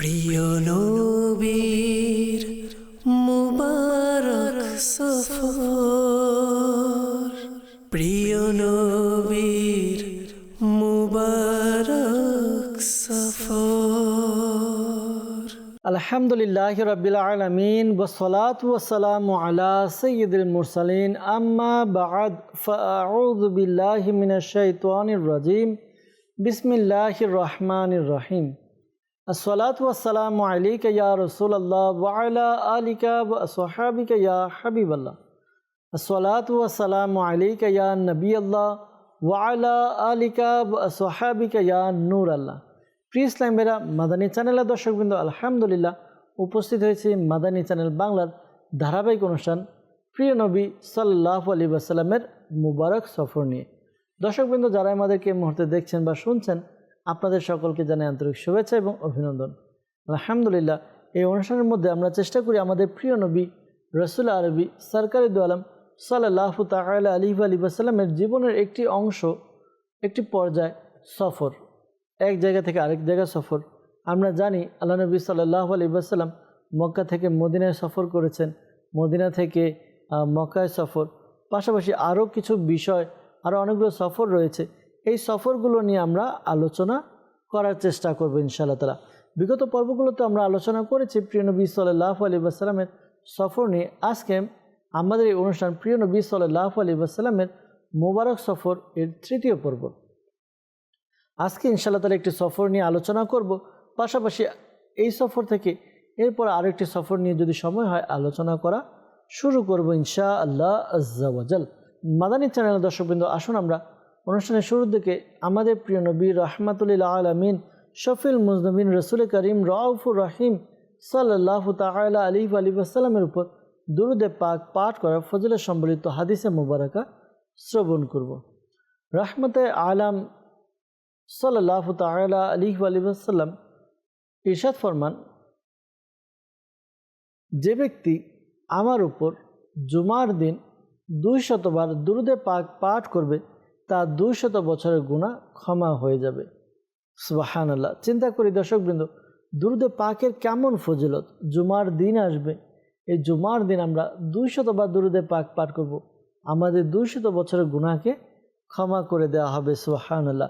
প্রিয় নবীর মুবারক সফর। প্রিয় নবীর মুবারক সফর। আলহামদুলিল্লাহ রবিল আলমিন বসলাত ওসালাম আলা সৈয়দুল মুরসালিন। আম্মা বাদ ফাউদ বিল্লাহ মিনাশাইতানির রাজিম। বিসমিল্লাহির রহমানির রহিম। আসসালাতু ওয়াসসালামু আলাইকা ইয়া রাসূলুল্লাহ ওয়া আলা আলিকা ওয়া আসহাবিকা ইয়া হাবিবাল্লাহ। আসসালাতু ওয়াসসালামু আলাইকা ইয়া নবিয়াল্লাহ ওয়া আলা আলিকা ওয়া আসহাবিকা ইয়া নূর আল্লাহ প্রিয় ইসলামেরা মাদানী চ্যানেলের দর্শকবৃন্দ, আলহামদুলিল্লাহ, উপস্থিত হয়েছে মাদানী চ্যানেল বাংলার ধারাবাহিক অনুষ্ঠান প্রিয় নবী সাল্লাহ আলী আসাল্লামের মুবারক সফর নিয়ে। দর্শকবৃন্দ যারা আমাদেরকে মুহূর্তে দেখছেন বা শুনছেন আপনাদের সকলকে জানাই আন্তরিক শুভেচ্ছা এবং অভিনন্দন। আলহামদুলিল্লাহ, এই অনুষ্ঠানের মধ্যে আমরা চেষ্টা করি আমাদের প্রিয় নবী রসুল আরবি সরকারি দোয়ালাম সাল্লাহ তালা আলী আলী আসাল্লামের জীবনের একটি অংশ, একটি পর্যায় সফর, এক জায়গা থেকে আরেক জায়গা সফর। আমরা জানি আল্লাহ নবী সাল্লাহ আলী আসাল্লাম মক্কা থেকে মদিনায় সফর করেছেন। মদিনা থেকে মক্কায় সফর। পাশাপাশি আরও কিছু বিষয়, আরও অনেকগুলো সফর রয়েছে। এই সফরগুলো নিয়ে আমরা আলোচনা করার চেষ্টা করব ইনশাআল্লাহ তালা বিগত পর্বগুলোতে আমরা আলোচনা করেছি প্রিয় নবী সাল্লাহ আলী আসসালামের সফর নিয়ে। আজকে আমাদের এই অনুষ্ঠান প্রিয় নবী সাল্লাহ আলী আসসালামের মোবারক সফর এর তৃতীয় পর্ব। আজকে ইনশাআল্লাহ তালা একটি সফর নিয়ে আলোচনা করব। পাশাপাশি এই সফর থেকে এরপর আরেকটি সফর নিয়ে যদি সময় হয় আলোচনা করা শুরু করব ইনশা আল্লাহ আজ্জাওয়াজাল মাদানী চ্যানেলের দর্শকবৃন্দ, আসুন আমরা অনুষ্ঠানের শুরুর দিকে আমাদের প্রিয় নবী রহমাতুল্লাহ আলমিন শফিল মুজনবিন রসুল করিম রাউফুর রহিম সাল্লাহ তালা আলী আলী আসসালামের উপর দুরুদে পাক পাঠ করা ফজলে সম্বলিত হাদিসে মুবারকা শ্রবণ করব। রহমতে আলাম সাল্লাহ তালা আলী আলী আসাল্লাম ইরশাদ ফরমান, যে ব্যক্তি আমার উপর জুমার দিন দুই শতবার দুরুদে পাক পাঠ করবে তা দুই শত বছরের গুণা ক্ষমা হয়ে যাবে। সুবাহান আল্লাহ চিন্তা করি দর্শকবৃন্দ, দুরুদে পাকের কেমন ফজিলত? জুমার দিন আসবে। এই জুমার দিন আমরা দুই শতবার দুরুদে পাক পাঠ করব। আমাদের দুই শত বছরের গুণাকে ক্ষমা করে দেওয়া হবে সুবাহান আল্লাহ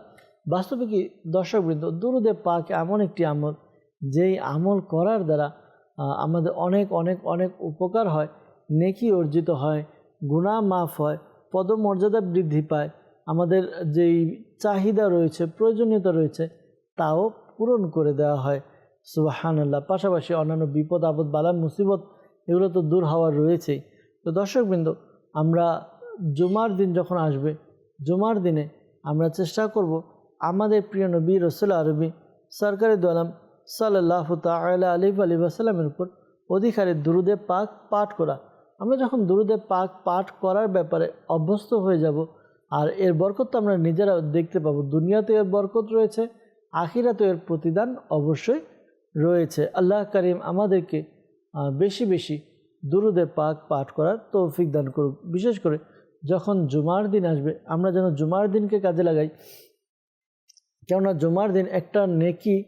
বাস্তবে কি, দর্শকবৃন্দ, দুরুদে পাক এমন একটি আমল, যেই আমল করার দ্বারা আমাদের অনেক অনেক অনেক উপকার হয়, নেকি অর্জিত হয় গুণা মাফ হয়, পদমর্যাদা বৃদ্ধি পায় আমাদের যেই চাহিদা রয়েছে, প্রয়োজনীয়তা রয়েছে, তাও পূরণ করে দেওয়া হয়। সুবাহান্লাহ পাশাপাশি অন্যান্য বিপদ, আপদ, বালা, মুসিবত, এগুলো তো দূর হওয়ার রয়েছেই। তো দর্শকবৃন্দ, আমরা জুমার দিন যখন আসবে, জুমার দিনে আমরা চেষ্টা করব আমাদের প্রিয় নবী রসুল আরবি সরকারি দোয়ালাম সাল্লাহ তালা আলিফ আলী আসাল্লামের উপর অধিকারে দুরুদে পাক পাঠ করা। আমরা যখন দুরুদে পাক পাঠ করার ব্যাপারে অভ্যস্ত হয়ে যাব আর এর বরকত আমরা নিজেরা দেখতে পাবো। দুনিয়াতে এর বরকত রয়েছে আখিরাতে এর প্রতিদান অবশ্যই রয়েছে। আল্লাহ করিম আমাদেরকে বেশি বেশি দুরুদে পাক পাঠ করার তৌফিক দান করুক। বিশেষ করে যখন জুমার দিন আসবে, আমরা যেন জুমার দিনকে কাজে লাগাই। কেননা জুমার দিন একটা নেকি,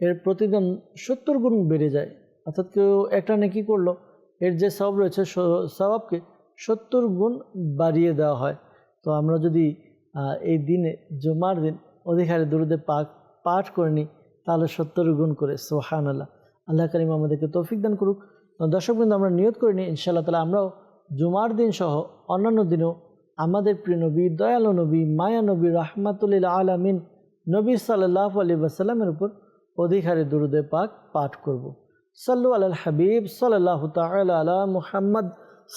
এর প্রতিদান সত্তর গুণ বেড়ে যায়। অর্থাৎ কেউ একটা নেকি করল, এর যে সব রয়েছে, স- সওয়াবকে সত্তর গুণ বাড়িয়ে দেওয়া হয়। তো আমরা যদি এই দিনে জুমার দিন অধিকারে দুরুদে পাক পাঠ করে নিই, তাহলে সত্তর গুণ করে সোহান আল্লাহ আল্লাহ করিম আমাদেরকে তৌফিক দান করুক। দর্শকবৃন্দ আমরা নিয়ত করে নিই, ইনশাআল্লাহ তালা আমরাও জুমার দিন সহ অন্যান্য দিনেও আমাদের প্রিয় নবী, দয়ালু নবী, মায়া নবী, রাহমাতুল্লিল আলামিন, নবী সাল্লাহ আলী আসাল্লামের উপর অধিকারে দুরুদে পাক পাঠ করব। সাল্লু আল হাবিব সাল্লাহ তালা আলা মুহাম্মদ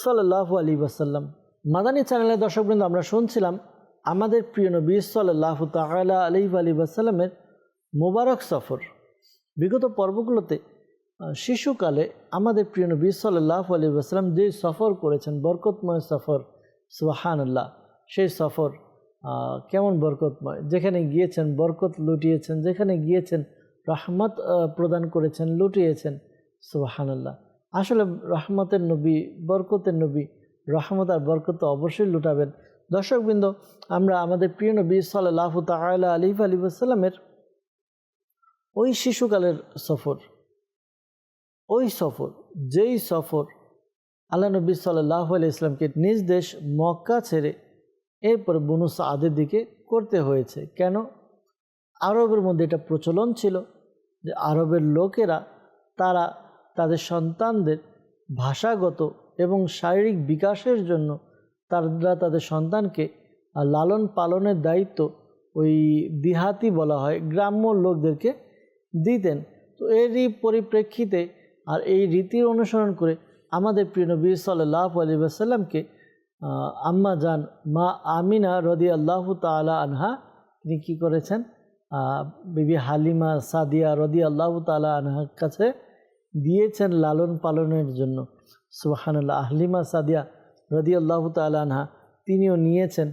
সাল্লাহ আলী ওয়াসাল্লাম। মাদানী চ্যানেলের দর্শকবৃন্দ, আমরা শুনছিলাম আমাদের প্রিয় নবী সাল্লাহ তালা আলী আলী ওয়াসাল্লামের মোবারক সফর। বিগত পর্বগুলোতে শিশুকালে আমাদের প্রিয় নবী সাল্লাহ আলী আসলাম যে সফর করেছেন, বরকতময় সফর সুবাহান আল্লাহ সেই সফর কেমন বরকতময়? যেখানে গিয়েছেন, বরকত লুটিয়েছেন, যেখানে গিয়েছেন, রহমত প্রদান করেছেন, লুটিয়েছেন সুবাহান আল্লাহ আসলে রহমতের নবী, বরকতের নবী রহমত আর বরকত অবশ্যই লুটাবেন। দর্শকবৃন্দ, আমরা আমাদের প্রিয় নবী সাল্লাহ তালা আলিফ আলী আসসালামের ওই শিশুকালের সফর, ওই সফর, যেই সফর আল্লাহ নবী সাল্লাহ আলি ইসলামকে নিজ দেশ মক্কা ছেড়ে এরপর বনু সাদের দিকে করতে হয়েছে। কেন? আরবের মধ্যে এটা প্রচলন ছিল যে আরবের লোকেরা, তারা তাদের সন্তানদের ভাষাগত এবং শারীরিক বিকাশের জন্য তারা তাদের সন্তানকে লালন পালনের দায়িত্ব ওই দিহাতি বলা হয়, গ্রাম্য লোকদেরকে দিতেন। তো এরই পরিপ্রেক্ষিতে আর এই রীতির অনুসরণ করে আমাদের প্রিয় নবী সাল্লাহ আলী আসাল্লামকে আম্মা জান মা আমিনা রদি আল্লাহ তালা আনহা তিনি কী করেছেন? বিবি হালিমা সাদিয়া রদি আল্লাহ তালা আনহার কাছে দিয়েছেন লালন পালনের জন্য। সুবাহান্লাহ আহলিমা সাদিয়া রদি আল্লাহ তালা আনহা, তিনিও নিয়েছেন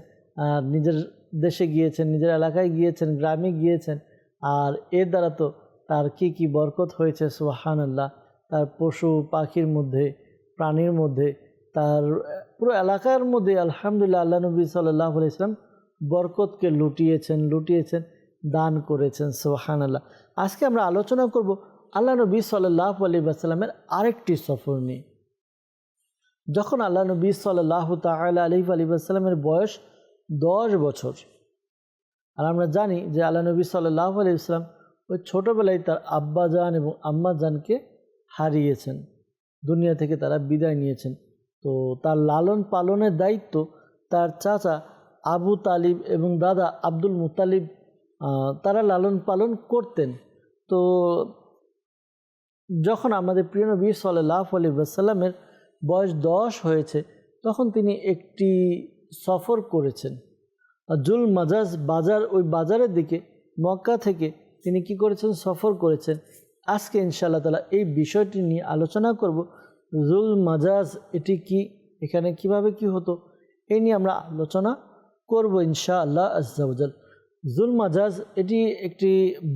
আর নিজের দেশে গিয়েছেন, নিজের এলাকায় গিয়েছেন, গ্রামে গিয়েছেন, আর এর দ্বারা তো তার কি কি বরকত হয়েছে সুবাহান আল্লাহ তার পশু পাখির মধ্যে, প্রাণীর মধ্যে, তার, পুরো এলাকার মধ্যে আলহামদুলিল্লাহ আল্লাহ নবী সাল্লাহ ইসলাম বরকতকে লুটিয়েছেন লুটিয়েছেন, দান করেছেন সোহান আল্লাহ আজকে আমরা আলোচনা করব আল্লাহ নবী সাল্লাহ আলী আসসালামের আরেকটি সফর নিয়ে। যখন আল্লাহ নবী সাল্লাহ তালা আলি আলী আসসালামের বয়স দশ বছর, আর আমরা জানি যে আল্লাহ নবী সাল্লাহ আলি ইসলাম ওই ছোটোবেলায় তার আব্বা আব্বাজান এবং আম্মা আম্মাজানকে হারিয়েছেন, দুনিয়া থেকে তারা বিদায় নিয়েছেন। তো তার লালন পালনের দায়িত্ব তার চাচা আবু তালিব এবং দাদা আব্দুল মুতালিব তারা লালন পালন করতেন। তো যখন আমাদের প্রিয় নবী সাল্লাহ আলী সাল্লামের বয়স দশ হয়েছে, তখন তিনি একটি সফর করেছেন। জুল মাজাজ বাজার, ওই বাজারের দিকে, মক্কা থেকে তিনি কি করেছেন? সফর করেছেন। আজকে ইনশাআল্লাহ তালা এই বিষয়টি নিয়ে আলোচনা করব। জুল মাজাজ, এটি কি? এখানে কীভাবে কি হতো? এই নিয়ে আমরা আলোচনা করব ইনশা আল্লাহ আজাল জুল। মাজাজ, এটি একটি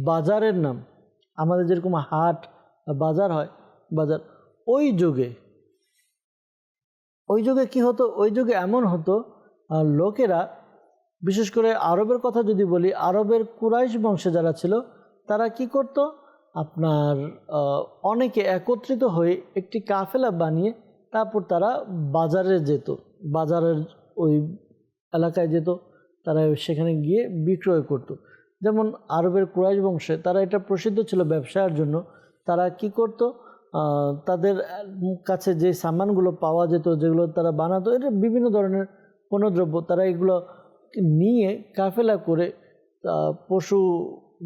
বাজারের নাম। আমাদের যেরকম হাট বাজার হয়, বাজার, ওই যুগে ওই যুগে কি হতো? ওই যুগে এমন হতো লোকেরা, বিশেষ করে আরবের কথা যদি বলি, আরবের কুরাইশ বংশে যারা ছিল, তারা কি করত? আপনার অনেকে একত্রিত হয়ে একটি কাফেলা বানিয়ে তারপর তারা বাজারে যেত। বাজারের ওই এলাকায় যেত, তারা সেখানে গিয়ে বিক্রয় করত। যেমন আরবের কুরাইশ বংশে তারা এটা প্রসিদ্ধ ছিল ব্যবসার জন্য। তারা কি করত? তাদের কাছে যে সামানগুলো পাওয়া যেত, যেগুলো তারা বানাতো, এটা বিভিন্ন ধরনের পণ্যদ্রব্য, তারা এগুলো নিয়ে কাফেলা করে পশু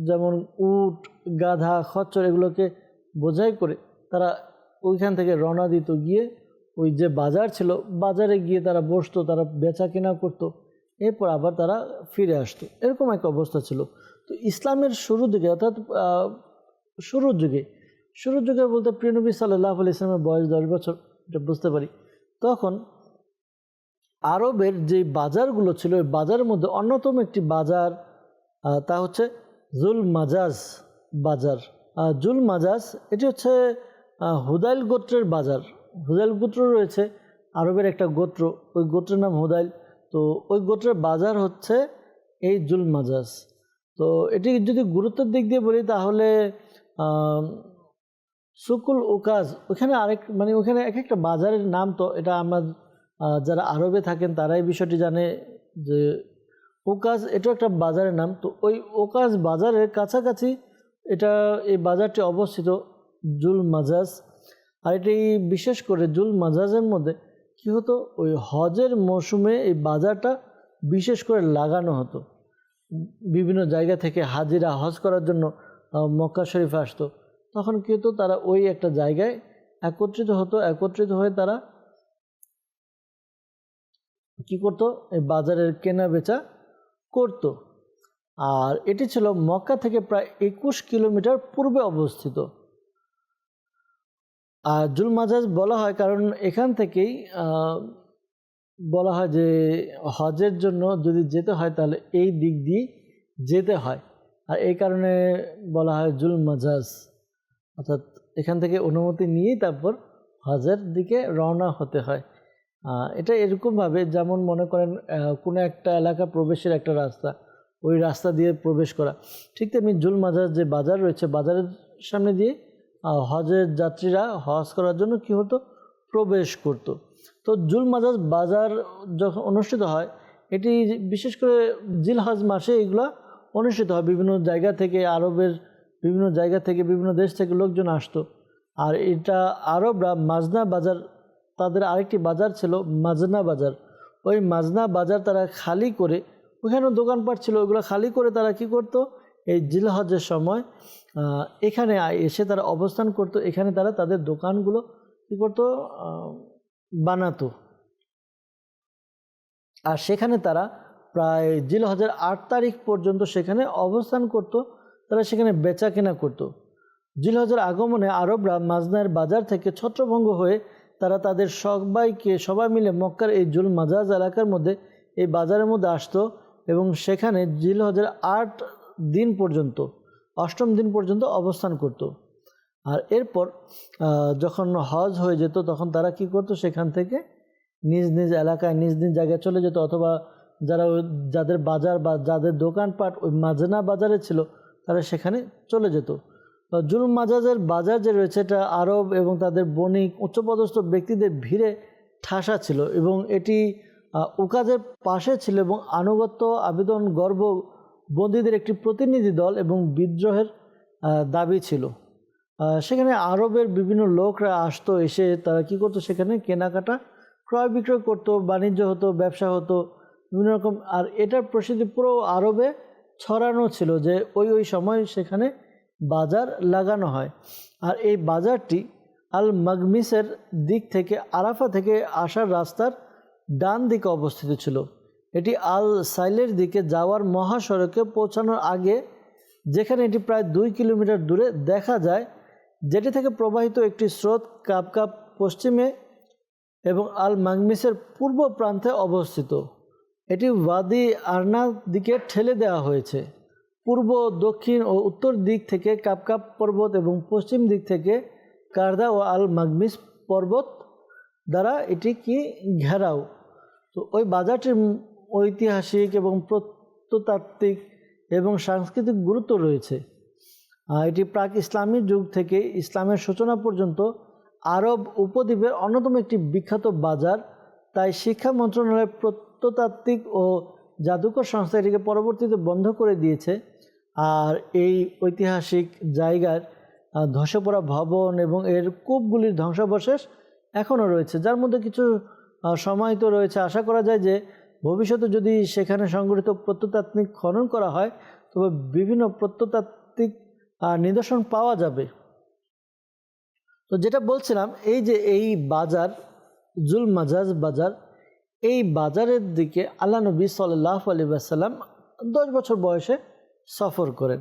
যেমন উট, গাধা, খচ্চর এগুলোকে বোঝাই করে তারা ওইখান থেকে রওনা দিত, গিয়ে ওই যে বাজার ছিল, বাজারে গিয়ে তারা বসতো, তারা বেচা কেনা করতো, এরপর আবার তারা ফিরে আসতো। এরকম একটা অবস্থা ছিল। তো ইসলামের শুরুর দিকে, অর্থাৎ শুরুর যুগে শুরুর যুগে বলতে প্রিয়নবী সাল্লাহ আলি ইসলামের বয়স দশ বছর, এটা বুঝতে পারি। তখন আরবের যে বাজারগুলো ছিল, ওই বাজারের মধ্যে অন্যতম একটি বাজার তা হচ্ছে জুল মাজাজ বাজার। জুল মাজাজ এটি হচ্ছে হুদাইল গোত্রের বাজার। হুদাইল গোত্র রয়েছে, আরবের একটা গোত্র, ওই গোত্রের নাম হুদাইল। তো ওই গোত্রের বাজার হচ্ছে এই জুল মাজাজ তো এটি যদি গুরুত্বের দিক দিয়ে বলি, তাহলে সুকুল উকাজ, ওখানে আরেক মানে ওখানে এক একটা বাজারের নাম তো, এটা আমার যারা আরবে থাকেন তারাই বিষয়টি জানে যে ওকাজ এটা একটা বাজারের নাম। তো ওই ওকাজ বাজারের কাছাকাছি এটা, এই বাজারটি অবস্থিত জুল মাজাজ। আর এটি বিশেষ করে জুল মাজাজের মধ্যে কি হতো? ওই হজের মৌসুমে এই বাজারটা বিশেষ করে লাগানো হতো। বিভিন্ন জায়গা থেকে হাজিরা হজ করার জন্য মক্কা শরীফে আসতো। তখন কী হতো তারা ওই একটা জায়গায় একত্রিত হতো, একত্রিত হয়ে তারা কি করতো? এই বাজারের কেনা বেচা করতো। আর এটি ছিল মক্কা থেকে প্রায় একুশ কিলোমিটার পূর্বে অবস্থিত। আর জুল মাজাজ বলা হয় কারণ এখান থেকেই বলা হয় যে হজের জন্য যদি যেতে হয় তাহলে এই দিক দিয়ে যেতে হয়। আর এই কারণে বলা হয় জুল মাজাজ অর্থাৎ এখান থেকে অনুমতি নিয়েই তারপর হজের দিকে রওনা হতে হয়। এটা এরকমভাবে যেমন মনে করেন কোনো একটা এলাকা প্রবেশের একটা রাস্তা, ওই রাস্তা দিয়ে প্রবেশ করা। ঠিক তেমনি জুল মাজার যে বাজার রয়েছে, বাজারের সামনে দিয়ে হজের যাত্রীরা হজ করার জন্য কি হতো? প্রবেশ করত। তো জুল মাজাজ বাজার যখন অনুষ্ঠিত হয়, এটি বিশেষ করে জিল হজ মাসে এগুলো অনুষ্ঠিত হয়। বিভিন্ন জায়গা থেকে আরবের বিভিন্ন জায়গা থেকে, বিভিন্ন দেশ থেকে লোকজন আসতো। আর এটা আরবরা মাজনা বাজার, তাদের আরেকটি বাজার ছিল মাজনা বাজার। ওই মাজনা বাজার তারা খালি করে ওখানেও দোকানপাট ছিল, ওইগুলো খালি করে তারা কি করত? এই জিলহজের সময় এখানে এসে তারা অবস্থান করত, এখানে তারা তাদের দোকানগুলো কী করতো? বানাতো। আর সেখানে তারা প্রায় জিলহজের আট তারিখ পর্যন্ত সেখানে অবস্থান করত। তারা সেখানে বেচা কেনা করতো। জিলহজের আগমনে আরবরা মাজনার বাজার থেকে ছত্রভঙ্গ হয়ে তারা তাদের সবাইকে সবাই মিলে মক্কার এই জুল মাজাজ এলাকার মধ্যে এই বাজারের মধ্যে আসতো এবং সেখানে জিলহজের আট দিন পর্যন্ত, অষ্টম দিন পর্যন্ত অবস্থান করত। আর এরপর যখন হজ হয়ে যেত তখন তারা কি করতো সেখান থেকে নিজ নিজ এলাকায় নিজ নিজ জায়গায় চলে যেত অথবা যারা যাদের বাজার বা যাদের দোকানপাট ওই মাজনা বাজারে ছিল তারা সেখানে চলে যেত। তো জুল মাজাজের বাজার যে রয়েছে, এটা আরব এবং তাদের বণিক, উচ্চপদস্থ ব্যক্তিদের ভিড়ে ঠাসা ছিল এবং এটি উকাজের পাশে ছিল এবং আনুগত্য, আবেদন, গর্ব বন্দীদের একটি প্রতিনিধি দল এবং বিদ্রোহের দাবি ছিল। সেখানে আরবের বিভিন্ন লোকরা আসতো, এসে তারা কি করতো সেখানে? কেনাকাটা, ক্রয় বিক্রয় করতো, বাণিজ্য হতো, ব্যবসা হতো, বিভিন্ন রকম। আর এটার প্রসিদ্ধি পুরো আরবে ছড়ানো ছিল যে ওই ওই সময় সেখানে বাজার লাগানো হয়। আর এই বাজারটি আল মাগমিসের দিক থেকে আরাফা থেকে আসার রাস্তার ডান দিকে অবস্থিত ছিল। এটি আল সাইলের দিকে যাওয়ার মহাসড়কে পৌঁছানোর আগে, যেখানে এটি প্রায় দুই কিলোমিটার দূরে দেখা যায়, যেটি থেকে প্রবাহিত একটি স্রোত কাপ কাপ পশ্চিমে এবং আল মাগমিসের পূর্ব প্রান্তে অবস্থিত। এটি ওয়াদি আরনার দিকে ঠেলে দেওয়া হয়েছে। পূর্ব, দক্ষিণ ও উত্তর দিক থেকে কাপকাপ পর্বত এবং পশ্চিম দিক থেকে কারদা ও আল মাগমিস পর্বত দ্বারা এটি কি ঘেরাও। তো ওই বাজারটির ঐতিহাসিক এবং প্রত্নতাত্ত্বিক এবং সাংস্কৃতিক গুরুত্ব রয়েছে। এটি প্রাক ইসলামী যুগ থেকে ইসলামের সূচনা পর্যন্ত আরব উপদ্বীপের অন্যতম একটি বিখ্যাত বাজার। তাই শিক্ষা মন্ত্রণালয় প্রত্নতাত্ত্বিক ও জাদুকর সংস্থা এটিকে পরবর্তীতে বন্ধ করে দিয়েছে। আর এই ঐতিহাসিক জায়গার ধসে পড়া ভবন এবং এর কূপগুলির ধ্বংসাবশেষ এখনও রয়েছে। যার মধ্যে কিছু আহ, সমাহিত রয়েছে। আশা করা যায় যে ভবিষ্যতে যদি সেখানে সংগঠিত প্রত্নতাত্ত্বিক খনন করা হয় তবে বিভিন্ন প্রত্নতাত্ত্বিক নিদর্শন পাওয়া যাবে। তো যেটা বলছিলাম এই যে এই বাজার জুল মাজাজ বাজার এই বাজারের দিকে আল্লাহ নবী সাল্লাহ আলী আসাল্লাম দশ বছর বয়সে সফর করেন।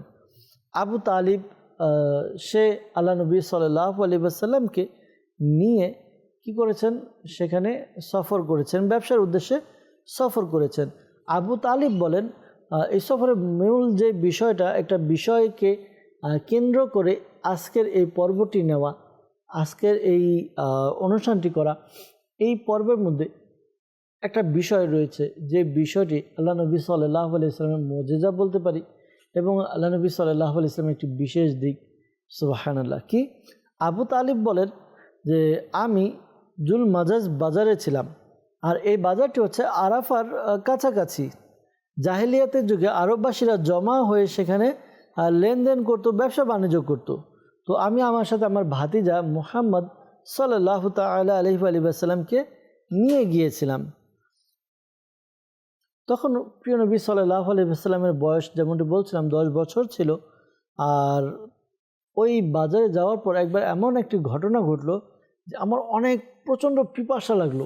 আবু তালিব সে আল্লাহ নবী সাল্লাহ আলী আসাল্লামকে নিয়ে কি করেছেন? সেখানে সফর করেছেন, ব্যবসার উদ্দেশ্যে সফর করেছেন। আবু তালিব বলেন এই সফরের মূল যে বিষয়টা, একটা বিষয়কে কেন্দ্র করে আজকের এই পর্বটি নেওয়া, আজকের এই অনুষ্ঠানটি করা, এই পর্বের মধ্যে একটা বিষয় রয়েছে, যে বিষয়টি আল্লাহ নবী সাল্লাহ আলি ইসলামের মজেজা বলতে পারি এবং আল্লাহ নবী সাল্লাহ আলি ইসলামের একটি বিশেষ দিক, সুবাহানাল্লাহ। কি? আবু তালিব বলেন যে, আমি জুল মাজাজ বাজারে ছিলাম আর এই বাজারটি হচ্ছে আরাফার কাছাকাছি। জাহেলিয়াতের যুগে আরববাসীরা জমা হয়ে সেখানে লেনদেন করতো, ব্যবসা বাণিজ্য করতো। তো আমি আমার সাথে আমার ভাতিজা মুহাম্মদ সাল্লাহ তালা আলহি আলী নিয়ে গিয়েছিলাম। তখন প্রিয় নবী সাল্লাহ আলহিহাস্লামের বয়স যেমনটি বলছিলাম, দশ বছর ছিল। আর ওই বাজারে যাওয়ার পর একবার এমন একটি ঘটনা ঘটলো যে আমার অনেক প্রচণ্ড পিপাসা লাগল।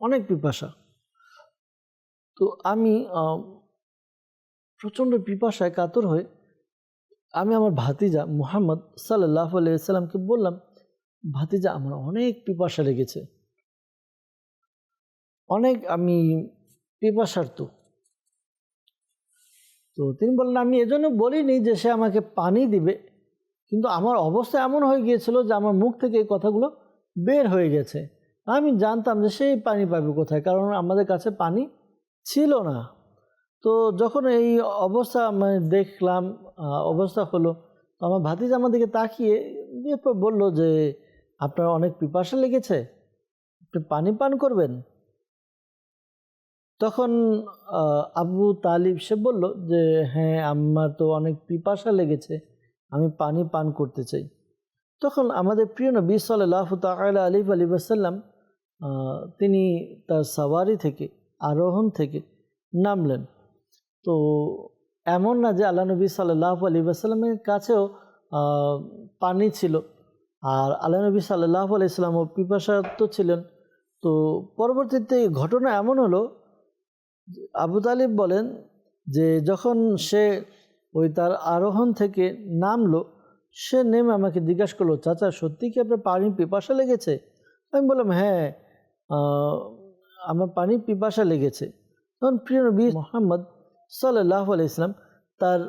অনেক পিপাসা। তো আমি প্রচণ্ড পিপাসায় কাতর হয়ে আমি আমার ভাতিজা মুহাম্মদ সাল্লাহ আলাইসাল্লামকে বললাম, ভাতিজা, আমার অনেক পিপাসা লেগেছে। অনেক আমি পিপাসার্থ। তো তিনি বললেন, আমি এজন্য বলিনি যে সে আমাকে পানি দিবে, কিন্তু আমার অবস্থা এমন হয়ে গিয়েছিল যে আমার মুখ থেকে এই কথাগুলো বের হয়ে গেছে। আমি জানতাম যে সেই পানি পাবে কোথায়, কারণ আমাদের কাছে পানি ছিল না। তো যখন এই অবস্থা মানে দেখলাম অবস্থা হলো, তো আমার ভাতিজ আমার দিকে তাকিয়ে এরপর বলল যে, আপনার অনেক পিপাসা লেগেছে, আপনি পানি পান করবেন? তখন আবু তালিব সে বলল যে হ্যাঁ আমার তো অনেক পিপাসা লেগেছে, আমি পানি পান করতে চাই। তখন আমাদের প্রিয় নবী সাল্লাহ তালা আলী আলী আসাল্লাম তিনি তার সাওয়ারি থেকে, আরোহণ থেকে নামলেন। তো এমন না যে আল্লাহ নবী সাল্লাহ আলী আসাল্লামের কাছেও পানি ছিল। আর আল্লাহ নবী সাল্লাহ আলি আলাইসাল্লামও পিপাসার্থ ছিলেন। তো পরবর্তীতে ঘটনা এমন হলো আবু তালিব বলেন যে যখন সে ওই তার আরোহণ থেকে নামলো সে নেমে আমাকে জিজ্ঞাসা করল চাচা সত্যি কি আপনার পানি পিপাসা লেগেছে? আমি বললাম হ্যাঁ আমার পানি পিপাসা লেগেছে। তখন প্রিয় নবী মোহাম্মদ সাল্লাহ আলাইসলাম তার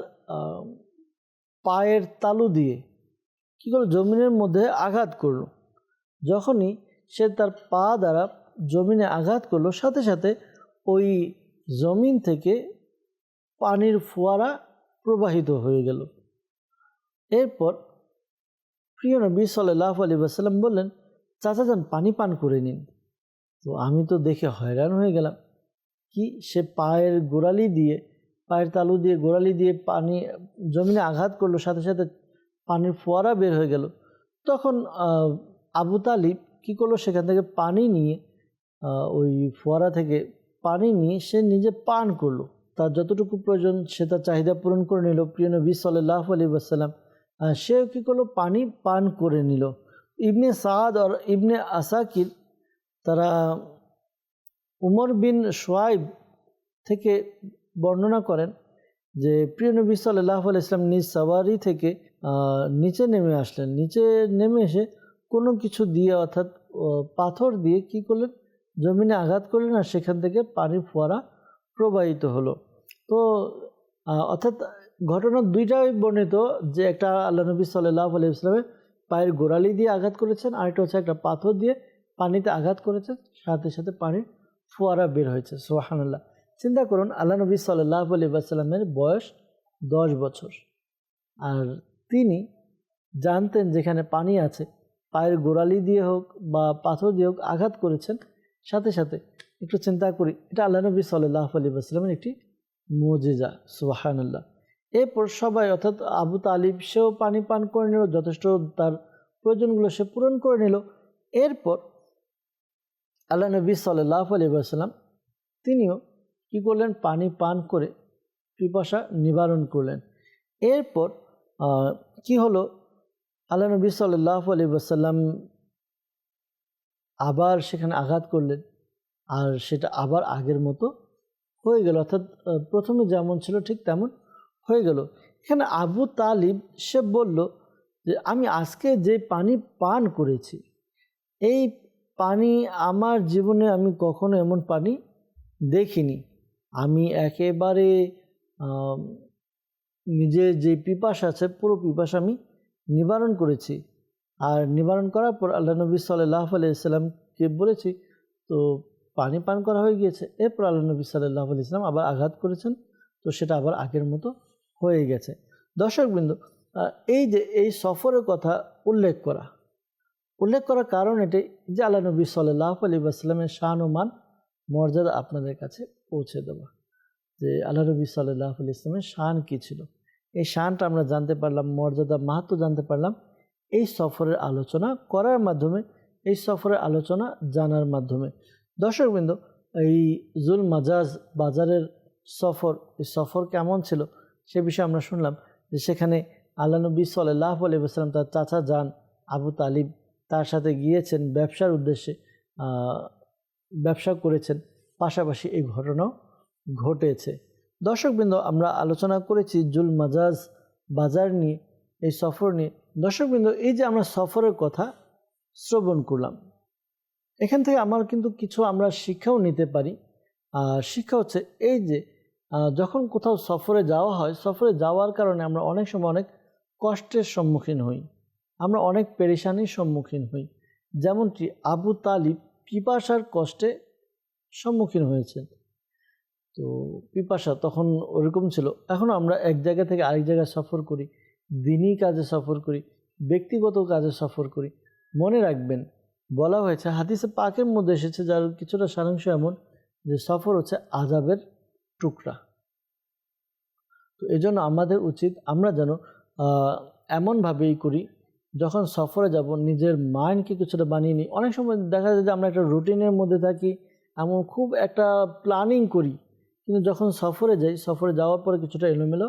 পায়ের তালু দিয়ে কী করল জমিনের মধ্যে আঘাত করল। যখনই সে তার পা দ্বারা জমিনে আঘাত করল সাথে সাথে ওই জমিন থেকে পানির ফোয়ারা প্রবাহিত হয়ে গেল। এরপর প্রিয় নবী সাল্লাহ আলী আসাল্লাম বললেন, চাচা যান, পানি পান করে নিন। তো আমি তো দেখে হয়রান হয়ে গেলাম কি সে পায়ের গোড়ালি দিয়ে, পায়ের তালু দিয়ে গোড়ালি দিয়ে পানি জমিনে আঘাত করল, সাথে সাথে পানির ফোয়ারা বের হয়ে গেল। তখন আবু তালিব কী করল, সেখান থেকে পানি নিয়ে ওই ফোয়ারা থেকে পানি নিয়ে সে নিজে পান করল। তার যতটুকু প্রয়োজন, সে তার চাহিদা পূরণ করে নিল। প্রিয় নবী সাল্লাহ আলী আসসালাম সেও কী করল পানি পান করে নিল? ইবনে সাদ আর ইবনে আসাকির, তারা উমর বিন সোয়াইব থেকে বর্ণনা করেন যে, প্রিয় নবী সাল্লাহ ইসলাম নিজ সাওয়ারি থেকে নিচে নেমে আসলেন। নিচে নেমে এসে কোনো কিছু দিয়ে অর্থাৎ পাথর দিয়ে কি করলেন? জমিনে আঘাত করলেন আর সেখান থেকে পানির ফোয়ারা প্রবাহিত হলো। তো অর্থাৎ ঘটনা দুইটাই বর্ণিত যে একটা আল্লাহ নবী সাল্লাহ আলি ইসলামের পায়ের গোড়ালি দিয়ে আঘাত করেছেন, আরেকটা হচ্ছে একটা পাথর দিয়ে পানিতে আঘাত করেছেন, সাথে সাথে পানির ফোয়ারা বের হয়েছে। সোহানাল্লাহ চিন্তা করুন, আল্লাহ নবী সাল্লাহ আলি আসাল্লামের বয়স দশ বছর। আর তিনি জানতেন যেখানে পানি আছে, পায়ের গোড়ালি দিয়ে হোক বা পাথর দিয়ে হোক আঘাত করেছেন সাথে সাথে একটু চিন্তা করি, এটা আল্লাহ নবী সাল্লাহ আলি আসলামের একটি মজিজা সুবাহান্লাহ এরপর সবাই অর্থাৎ আবু তালিব, সেও পানি পান করে নিল, যথেষ্ট তার প্রয়োজনগুলো সে পূরণ করে নিল। এরপর আল্লাহ নবী সাল্লাহ আলি আসসালাম তিনিও কী করলেন? পানি পান করে পিপাসা নিবারণ করলেন। এরপর কি হলো? আল্লাহ নবী সাল্লাহ আলী আসাল্লাম আবার সেখানে আঘাত করলেন। আর সেটা আবার আগের মতো হয়ে গেল। অর্থাৎ প্রথমে যেমন ছিল ঠিক তেমন হয়ে গেল। এখানে আবু তালিব, সে বলল যে, আমি আজকে যে পানি পান করেছি, এই পানি আমার জীবনে আমি কখনো এমন পানি দেখিনি। আমি একেবারে নিজের যে পিপাস আছে, পুরো পিপাস আমি নিবারণ করেছি। আর নিবারণ করার পর আল্লাহ নবী সাল্লাহ আলাইসাল্লামকে বলেছি, তো পানি পান করা হয়ে গিয়েছে, এরপর আল্লাহ নবী সাল্লাহ ইসলাম আবার আঘাত করেছেন, তো সেটা আবার আগের মতো হয়ে গেছে। দর্শকবৃন্দ এই যে এই সফরের কথা উল্লেখ করা, উল্লেখ করার কারণ এটি যে আল্লাহ নবী সাল্লাহ আলী আসলামের শান ও মান মর্যাদা আপনাদের কাছে পৌঁছে দেওয়া, যে আল্লাহ নবী সাল্লাহ আলি ইসলামের শান কী ছিল? এই শানটা আমরা জানতে পারলাম, মর্যাদা মাহাত্ম জানতে পারলাম এই সফরের আলোচনা করার মাধ্যমে, এই সফরের আলোচনা জানার মাধ্যমে। দর্শকবৃন্দ, এই জুল মাজাজ বাজারের সফর, এই সফর কেমন ছিল সে বিষয়ে আমরা শুনলাম যে সেখানে আল্লাহ নবী সাল্লাহ আলি আসলাম তার চাচা যান আবু তালিব তার সাথে গিয়েছেন, ব্যবসার উদ্দেশ্যে ব্যবসা করেছেন। পাশাপাশি এই ঘটনাও ঘটেছে। দর্শকবৃন্দ, আমরা আলোচনা করেছি জুল মাজাজ বাজার নিয়ে, এই সফর নিয়ে। দর্শকবৃন্দ এই যে আমরা সফরের কথা শ্রবণ করলাম, এখান থেকে আমার কিন্তু কিছু আমরা শিক্ষাও নিতে পারি। আর শিক্ষা হচ্ছে এই যে যখন কোথাও সফরে যাওয়া হয়, সফরে যাওয়ার কারণে আমরা অনেক সময় অনেক কষ্টের সম্মুখীন হই। আমরা অনেক পেরেশানির সম্মুখীন হই। যেমনটি আবু তালিব পিপাসার কষ্টে সম্মুখীন হয়েছেন। তো পিপাসা তখন ওরকম ছিল। এখন আমরা এক জায়গা থেকে আরেক জায়গায় সফর করি। দিনই কাজে সফর করি, ব্যক্তিগত কাজে সফর করি। মনে রাখবেন, বলা হয়েছে, হাদিসে পাকের মধ্যে এসেছে, যার কিছুটা সারাংশ এমন যে সফর হচ্ছে আজাবের টুকরা। তো এই জন্য আমাদের উচিত, আমরা যেন এমনভাবেই করি, যখন সফরে যাব, নিজের মাইন্ডকে কিছুটা বানিয়ে নিই। অনেক সময় দেখা যায় যে আমরা একটা রুটিনের মধ্যে থাকি, এমন খুব একটা প্ল্যানিং করি, কিন্তু যখন সফরে যাই, সফরে যাওয়ার পরে কিছুটা এলোমেলো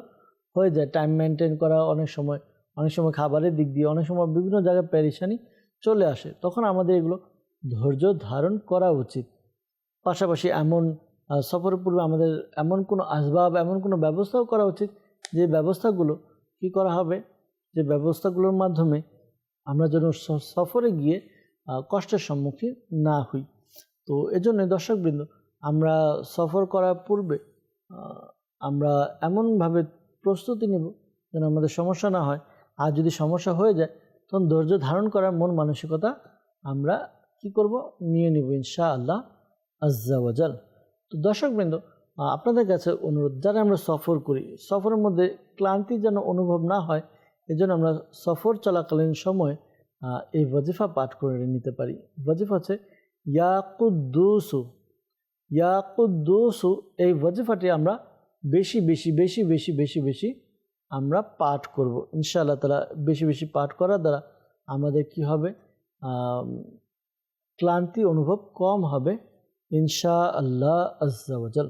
হয়ে যায়। টাইম মেনটেন করা অনেক সময় অনেক সময় খাবারের দিক দিয়ে, অনেক সময় বিভিন্ন জায়গায় প্যারিশানি চলে আসে। তখন আমাদের এগুলো ধৈর্য ধারণ করা উচিত। পাশাপাশি এমন সফরের পূর্বে আমাদের এমন কোনো আসবাব, এমন কোনো ব্যবস্থাও করা উচিত যে ব্যবস্থাগুলো কি করা হবে, যে ব্যবস্থাগুলোর মাধ্যমে আমরা যেন সফরে গিয়ে কষ্টের সম্মুখীন না হই। তো এজন্য দর্শকবৃন্দ, আমরা সফর করার পূর্বে আমরা এমনভাবে প্রস্তুতি নেব, যেন আমাদের সমস্যা না হয়। আর যদি সমস্যা হয়ে যায়, তখন ধৈর্য ধারণ করার মন মানসিকতা আমরা কি করব? নিয়ে নিব ইনশা আল্লাহ আজ্জাওয়াজাল তো দর্শকবৃন্দ আপনাদের কাছে অনুরোধ যারা আমরা সফর করি। সফরের মধ্যে ক্লান্তি যেন অনুভব না হয়, এজন্য আমরা সফর চলাকালীন সময় এই ওয়াজিফা পাঠ করে নিতে পারি। ওয়াজিফা হচ্ছে, ইয়াকুদ্দুসু ইয়াকুদ্দুসু এই ওয়াজিফাটি আমরা বেশি বেশি বেশি বেশি বেশি বেশি আমরা পাঠ করব। ইনশাআল্লাহ তালা বেশি বেশি পাঠ করার দ্বারা আমাদের কি হবে? ক্লান্তি অনুভব কম হবে ইনশা আল্লাহ আজ্জাওয়াজাল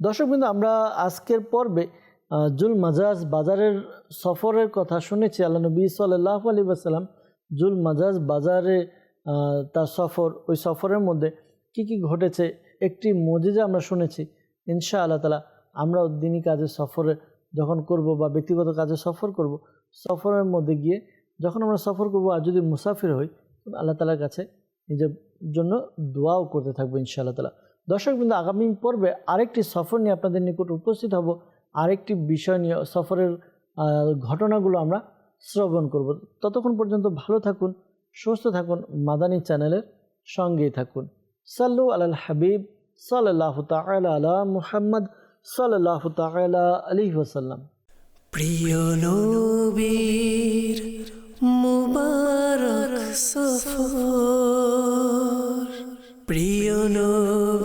দর্শকবৃন্দ আমরা আজকের পর্বে জুল মাজাজ বাজারের সফরের কথা শুনেছি। আল্লাহ নবী সাল্লাহ আলী আসাল্লাম জুল মাজাজ বাজারে তার সফর, ওই সফরের মধ্যে কি কি ঘটেছে? একটি মজিজা আমরা শুনেছি। ইনশা আল্লাহ তালা আমরাও দিনই কাজে সফরে যখন করব বা ব্যক্তিগত কাজে সফর করব, সফরের মধ্যে গিয়ে যখন আমরা সফর করব আর যদি মুসাফির হই, তখন আল্লাহ তালার কাছে নিজের জন্য দোয়াও করতে থাকব ইনশাআল্লাহ তালা দর্শক বিন্দু, আগামী পর্বে আরেকটি সফর নিয়ে আপনাদের নিকট উপস্থিত হব। আরেকটি বিষয় নিয়ে সফরের ঘটনাগুলো আমরা শ্রবণ করব। ততক্ষণ পর্যন্ত ভালো থাকুন, সুস্থ থাকুন, মাদানী চ্যানেলের সঙ্গেই থাকুন। সাল্লু আলাল হাবিব। সাল্লাহ তালা মুহাম্মদ সাল্লাহ তালা আলী ওসাল্লাম প্রিয় নবীর মুবারক সফর প্রিয় নবীর